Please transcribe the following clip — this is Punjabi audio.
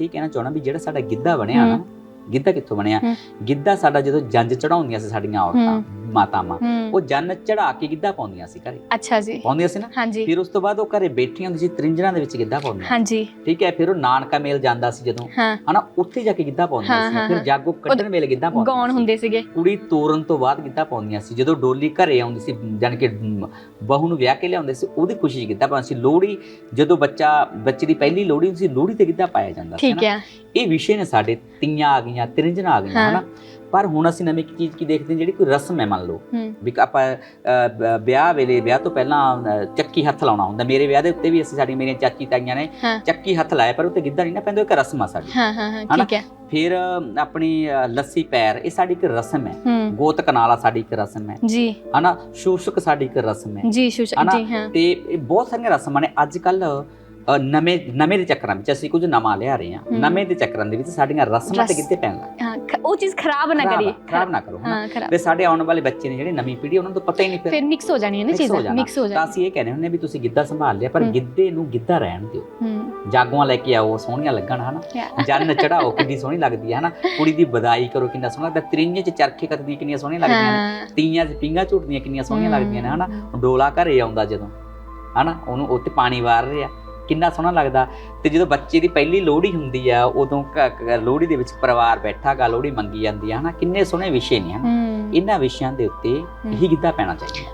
ਇਹ ਕਹਿਣਾ ਚਾਹਣਾ ਵੀ ਜਿਹੜਾ ਸਾਡਾ ਗਿੱਧਾ ਬਣਿਆ ਨਾ ਗਿੱਧਾ ਕਿੱਥੋਂ ਬਣਿਆ। ਗਿੱਧਾ ਸਾਡਾ ਜਦੋਂ ਜੰਜ ਚੜਾਉਂਦੀਆਂ ਸੀ ਸਾਡੀਆਂ ਔਰਤਾਂ। ਮਾਤਾਵਾਂ ਉਹ ਜੰਨ ਚੜਾ ਕੇ ਗਿੱਧਾ ਪਾਉਂਦੀਆਂ ਸੀ ਘਰੇ। ਅੱਛਾ ਜੀ। ਪਾਉਂਦੀਆਂ ਸੀ ਨਾ? ਹਾਂਜੀ। ਫਿਰ ਉਸ ਤੋਂ ਬਾਅਦ ਉਹ ਘਰੇ ਬੈਠੀਆਂ ਸੀ ਤ੍ਰਿੰਜਣਾ ਦੇ ਵਿੱਚ ਗਿੱਧਾ ਪਾਉਂਦੀਆਂ। ਹਾਂਜੀ। ਠੀਕ ਹੈ ਫਿਰ ਉਹ ਨਾਨਕਾ ਮੇਲ ਜਾਂਦਾ ਸੀ ਜਦੋਂ। ਹਨਾ ਉੱਥੇ ਜਾ ਕੇ ਗਿੱਧਾ ਪਾਉਂਦੀਆਂ ਸੀ। ਫਿਰ। ਜਾਗੋ ਕੱਢਣ ਵੇਲੇ ਗਿੱਧਾ ਪਾਉਂਦੀਆਂ ਗਾਉਣ। ਹੁੰਦੇ ਸੀਗੇ। ਕੁੜੀ ਤੋਰਨ ਤੋਂ ਬਾਅਦ ਗਿੱਧਾ ਪਾਉਂਦੀਆਂ ਸੀ। ਜਦੋਂ ਡੋਲੀ ਘਰੇ ਆਉਂਦੀ ਸੀ ਜਾਨ ਕਿ ਬਹੂ ਨੂੰ ਵਿਆਹ ਕੇ ਲਿਆਉਂਦੇ ਸੀ ਉਹਦੀ ਖੁਸ਼ੀ ਗਿੱਧਾ ਪਾਉਂਦੇ ਸੀ। ਲੋਹੜੀ ਜਦੋਂ ਬੱਚਾ ਬੱਚੇ ਦੀ ਪਹਿਲੀ ਲੋਹੜੀ ਹੁੰਦੀ ਸੀ ਲੋਹੜੀ ਤੇ ਗਿੱਧਾ ਪਾਇਆ ਜਾਂਦਾ ਸੀ ਠੀਕ। ਹੈ। ਇਹ ਵਿਸ਼ੇ ਨੇ ਸਾਡੇ ਤੀਆਂ ਆ ਗਈਆਂ ਤ੍ਰਿੰਜਣਾ ਆ ਗਈਆਂ। ਹਨਾ। ਪਰ ਹੁਣ ਅਸੀਂ ਨਵੀਂ ਇੱਕ ਚੀਜ਼ ਕੀ ਦੇਖਦੇ ਹਾਂ ਜਿਹੜੀ ਕੋਈ ਰਸਮ ਹੈ ਮੰਨ ਲਓ ਵੀ ਆਪਾਂ ਵਿਆਹ ਵੇਲੇ ਵਿਆਹ ਤੋਂ ਪਹਿਲਾਂ ਚੱਕੀ ਹੱਥ ਲਾਉਣਾ ਹੁੰਦਾ। ਮੇਰੇ ਵਿਆਹ ਦੇ ਉੱਤੇ ਵੀ ਅਸੀਂ ਸਾਡੀ ਮੇਰੀਆਂ ਚਾਚੀ ਤਾਈਆਂ ਨੇ। ਚੱਕੀ ਹੱਥ ਲਾਇਆ ਪਰ ਉੱਤੇ ਗਿੱਧਾ ਨਹੀਂ ਨਾ ਪੈਂਦਾ ਇੱਕ ਰਸਮ ਆ ਸਾਡੀ। ਹਾਂ ਹਾਂ? ਠੀਕ ਹੈ। ਫਿਰ ਆਪਣੀ ਲੱਸੀ ਪੈਰ ਇਹ ਸਾਡੀ ਇੱਕ ਰਸਮ ਹੈ। ਗੋਤ ਕਨਾਲਾ ਸਾਡੀ ਇੱਕ ਰਸਮ ਹੈ। ਜੀ। ਹਨਾ? ਸ਼ੂਸ਼ਕ ਸਾਡੀ ਇੱਕ ਰਸਮ ਹੈ। ਜੀ ਸ਼ੁਸ਼ ਹਨਾ? ਜੀ ਹਾਂ। ਤੇ ਬਹੁਤ ਸਾਰੀਆਂ ਰਸਮਾਂ ਨੇ। ਅੱਜ ਕੱਲ ਨਵੇਂ ਨਵੇਂ ਦੇ ਚੱਕਰਾਂ ਵਿੱਚ ਅਸੀਂ ਕੁਝ ਨਵਾਂ ਲਿਆ ਰਹੇ ਹਾਂ। ਨਵੇਂ ਦੇ ਚੱਕਰਾਂ ਦੇ ਵਿੱਚ ਸਾਡੀਆਂ ਰਸਮਾਂ ਤੇ ਕਿੱਥੇ ਪੈਣ ਲੱਗ ਉਹ ਚੀਜ਼ ਖਰਾਬ ਨਾ ਕਰੀਏ। ਖਰਾਬ ਨਾ ਕਰੋ ਹਨਾ? ਤੇ ਸਾਡੇ ਆਉਣ ਵਾਲੇ ਬੱਚੇ ਨੇ ਜਿਹੜੇ ਨਵੀਂ ਪੀੜ੍ਹੀ ਉਹਨਾਂ ਨੂੰ ਤਾਂ ਪਤਾ ਹੀ ਨਹੀਂ ਫਿਰ। ਮਿਕਸ ਹੋ ਜਾਣੀ ਹੈ ਨਾ ਚੀਜ਼ਾਂ। ਮਿਕਸ ਹੋ ਤਾਂ ਜਾਣੀ ਅਸੀਂ ਇਹ ਕਹਿੰਦੇ ਹੁੰਦੇ ਵੀ ਤੁਸੀਂ ਗਿੱਧਾ ਸੰਭਾਲ ਲਿਆ ਪਰ। ਗਿੱਧੇ ਨੂੰ ਗਿੱਧਾ ਰਹਿਣ ਦਿਓ। ਜਾਗੋਆਂ ਲੈ ਕੇ ਆਓ ਸੋਹਣੀਆਂ ਲੱਗਣ ਹਨਾ. ਜਨ ਚੜਾਓ ਕਿੰਨੀ ਸੋਹਣੀ ਲੱਗਦੀ ਹੈ ਹਨਾ? ਕੁੜੀ ਦੀ ਵਧਾਈ ਕਰੋ ਕਿੰਨਾ ਸੋਹਣਾ ਲੱਗਦਾ। ਤ੍ਰਿੰਜੇ ਚ ਚਰਖੇ ਕੱਤਦੀਆਂ ਕਿੰਨੀਆਂ ਸੋਹਣੀਆਂ ਲੱਗਦੀਆਂ ਨੇ। ਤੀਆਂ ਚ ਪਿੰਗਾ ਝੂਟਦੀਆਂ ਕਿੰਨੀਆਂ ਸੋਹਣੀਆਂ। ਲੱਗਦੀਆਂ ਨੇ ਹਨਾ? ਡੋਲਾ ਘਰੇ ਆਉਂਦਾ ਜਦੋਂ ਹਨਾ? ਉਹਨੂੰ ਉੱਤੇ ਪਾਣੀ ਵਾਰ ਰਿਹਾ। ਕਿੰਨਾ ਸੋਹਣਾ ਲੱਗਦਾ। ਤੇ ਜਦੋਂ ਬੱਚੇ ਦੀ ਪਹਿਲੀ ਲੋਹੜੀ ਹੁੰਦੀ ਆ ਉਦੋਂ ਲੋਹੜੀ ਦੇ ਵਿੱਚ ਪਰਿਵਾਰ ਬੈਠਾਗਾ ਲੋਹੜੀ ਮੰਗੀ ਜਾਂਦੀ ਆ ਹਨਾ? ਕਿੰਨੇ ਸੋਹਣੇ ਵਿਸ਼ੇ ਨੇ ਹਨਾ? ਇਹਨਾਂ ਵਿਸ਼ਿਆਂ ਦੇ ਉੱਤੇ ਹੀ ਗਿੱਧਾ ਪੈਣਾ ਚਾਹੀਦਾ।